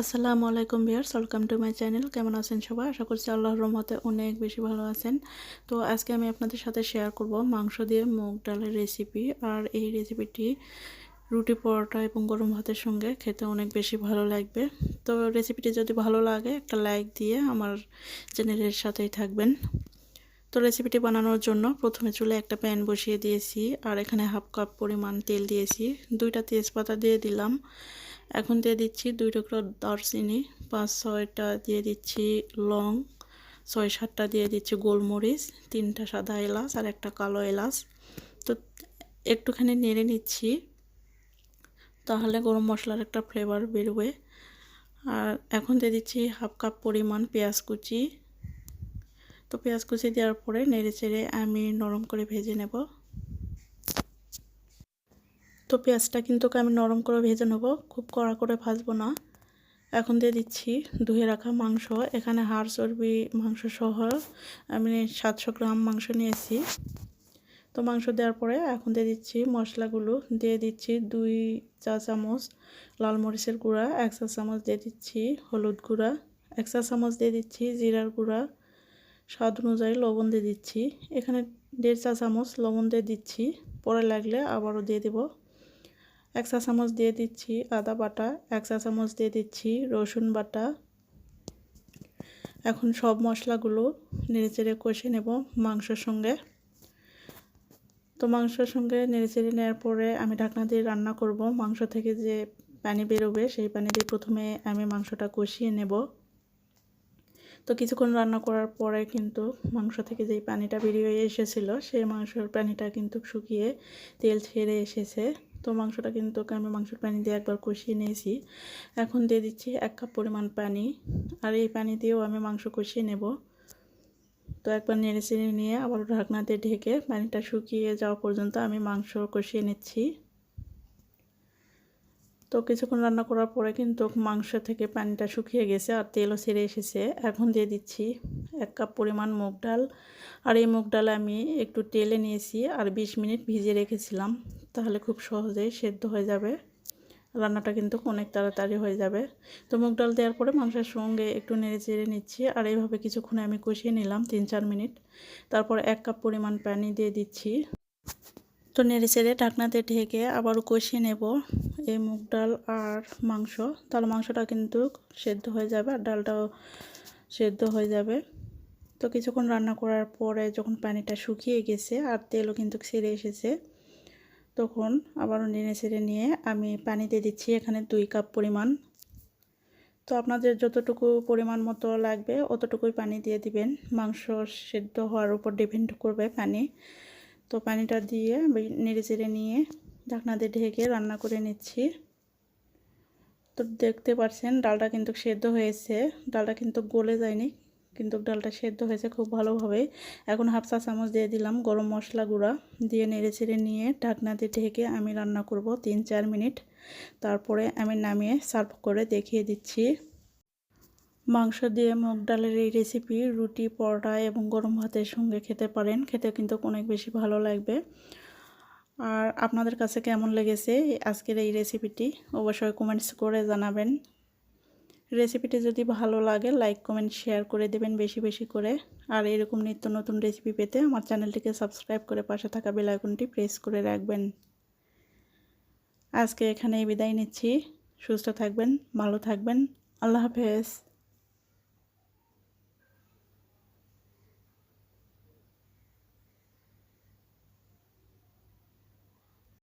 আসসালামু আলাইকুম viewers welcome to my channel. কেমন আছেন সবাই? আশা করছি আল্লাহর রহমতে অনেক বেশি ভালো আছেন। তো আজকে আমি আপনাদের সাথে শেয়ার করব মাংস দিয়ে মুগ ডালের রেসিপি আর এই রেসিপিটি রুটি পরোটা এবং গরম ভাতের সঙ্গে খেতে অনেক বেশি ভালো লাগবে। তো রেসিপিটি যদি ভালো লাগে, একটা লাইক দিয়ে আমার চ্যানেলের সাথেই থাকবেন। তো রেসিপিটি বানানোর জন্য প্রথমে চুলে একটা প্যান বসিয়ে দিয়েছি আর এখানে হাফ কাপ পরিমাণ তেল দিয়েছি। দুইটা তেজপাতা দিয়ে দিলাম। এখন দিয়ে দিচ্ছি দুই টুকরো দারচিনি, পাঁচ, ছয়টা দিয়ে দিচ্ছি লং, ছয়, সাতটা দিয়ে দিচ্ছি গোলমরিচ, তিনটা সাদা এলাচ আর একটা কালো এলাচ। তো একটুখানি নেড়ে নিচ্ছি, তাহলে গরম মশলার একটা ফ্লেভার বেরোবে। আর এখন দিয়ে দিচ্ছি হাফ কাপ পরিমাণ পেঁয়াজ কুচি। তো পেঁয়াজ কুচি দেওয়ার পরে নেড়ে চেড়ে আমি নরম করে ভেজে নেব। তো পেঁয়াজটা কিন্তু আমি নরম করে ভেজে নেব। খুব কড়া করে ভাজবো না। এখন দিয়ে দিচ্ছি ধুয়ে রাখা মাংস। এখানে হাড় চর্বি মাংস সহ আমি সাতশো গ্রাম মাংস নিয়েছি। তো মাংস দেওয়ার পরে এখন দিয়ে দিচ্ছি মশলাগুলো। দিয়ে দিচ্ছি দুই চা চামচ লাল মরিচের গুঁড়া, এক চা চামচ দিয়ে দিচ্ছি হলুদ গুঁড়া, এক চা চামচ দিয়ে দিচ্ছি জিরার গুঁড়া। স্বাদ অনুযায়ী লবণ দিয়ে দিচ্ছি। এখানে দেড় চা চামচ লবণ দিয়ে দিচ্ছি। পরে লাগলে আবারও দিয়ে দেবো। এক চা চামচ দিয়ে দিচ্ছি আদা বাটা, এক চা চামচ দিয়ে দিচ্ছি রসুন বাটা। এখন সব মশলাগুলো নেড়েচেড়ে কষে নেব মাংসের সঙ্গে। তো মাংসের সঙ্গে নেড়েচেড়ে নেওয়ার পরে আমি ঢাকনা দিয়ে রান্না করব। মাংস থেকে যে পানি বেরোবে সেই পানি দিয়ে প্রথমে আমি মাংসটা কষিয়ে নেব। তো কিছুক্ষণ রান্না করার পরে কিন্তু মাংস থেকে যেই পানিটা বেরিয়ে এসেছিল, সেই মাংসের পানিটা কিন্তু শুকিয়ে তেল ছেড়ে এসেছে। তো মাংসটা কিন্তু আমি মাংসের পানি দিয়ে একবার কষিয়ে নিয়েছি। এখন দিয়ে দিচ্ছি এক কাপ পরিমাণ পানি। আর এই পানি দিয়েও আমি মাংস কষিয়ে নেব। তো একবার নেড়ে চেড়ে নিয়ে আবার ঢাকনা দিয়ে ঢেকে পানিটা শুকিয়ে যাওয়া পর্যন্ত আমি মাংস কষিয়ে নিচ্ছি। তো কিছুক্ষণ রান্না করার পরে কিন্তু মাংস থেকে পানিটা শুকিয়ে গেছে আর তেলও ছেড়ে এসেছে। এখন দিয়ে দিচ্ছি এক কাপ পরিমাণ মুগ ডাল। আর এই মুগ ডাল আমি একটু তেলে নিয়েছি আর ২০ মিনিট ভিজিয়ে রেখেছিলাম। তাহলে খুব সহজেই সেদ্ধ হয়ে যাবে। রান্নাটা কিন্তু অনেক তাড়াতাড়ি হয়ে যাবে। তো মুগ ডাল দেওয়ার পরে মাংসের সঙ্গে একটু নেড়ে চেড়ে নিচ্ছি আর এইভাবে কিছুক্ষণে আমি কষিয়ে নিলাম তিন চার মিনিট। তারপর এক কাপ পরিমাণ পানি দিয়ে দিচ্ছি। তো নেড়ে চেড়ে ঢাকনাতে ঢেকে আবারও কষিয়ে নেব এই মুগ ডাল আর মাংস। তাহলে মাংসটা কিন্তু সেদ্ধ হয়ে যাবে আর ডালটাও সেদ্ধ হয়ে যাবে। তো কিছুক্ষণ রান্না করার পরে যখন পানিটা শুকিয়ে গেছে আর তেলও কিন্তু ছেড়ে এসেছে তখন আবারও নেড়ে ছেড়ে নিয়ে আমি পানি দিয়ে দিচ্ছি এখানে দুই কাপ পরিমাণ। তো আপনাদের যতটুকু পরিমাণ মতো লাগবে অতটুকুই পানি দিয়ে দিবেন। মাংস সেদ্ধ হওয়ার উপর ডিপেন্ড করবে পানি। তো পানিটা দিয়ে নেড়ে চেড়ে নিয়ে ঢাকনা দিয়ে ঢেকে রান্না করে নিচ্ছি। তো দেখতে পাচ্ছেন ডালটা কিন্তু সেদ্ধ হয়েছে। ডালটা কিন্তু গলে যায়নি। কিন্তু ডালটা সেদ্ধ হয়েছে খুব ভালোভাবে। এখন হাফ চা চামচ দিয়ে দিলাম গরম মশলা গুঁড়া। দিয়ে নেড়ে চেড়ে নিয়ে ঢাকনা দিয়ে ঢেকে আমি রান্না করব তিন চার মিনিট। তারপরে আমি নামিয়ে সার্ভ করে দেখিয়ে দিচ্ছি। মাংস দিয়ে মুগ ডালের এই রেসিপি রুটি, পরোটা এবং গরম ভাতের সঙ্গে খেতে পারেন। খেতে কিন্তু অনেক বেশি ভালো লাগবে। আর আপনাদের কাছে কেমন লেগেছে আজকের এই রেসিপিটি অবশ্যই কমেন্টস করে জানাবেন। রেসিপিটি যদি ভালো লাগে লাইক কমেন্ট শেয়ার করে দেবেন বেশি বেশি করে। আর এরকম নিত্য নতুন রেসিপি পেতে আমার চ্যানেলটিকে সাবস্ক্রাইব করে পাশে থাকা বেলাইকনটি প্রেস করে রাখবেন। আজকে এখানেই বিদায় নিচ্ছি। সুস্থ থাকবেন, ভালো থাকবেন। আল্লাহ হাফেজ।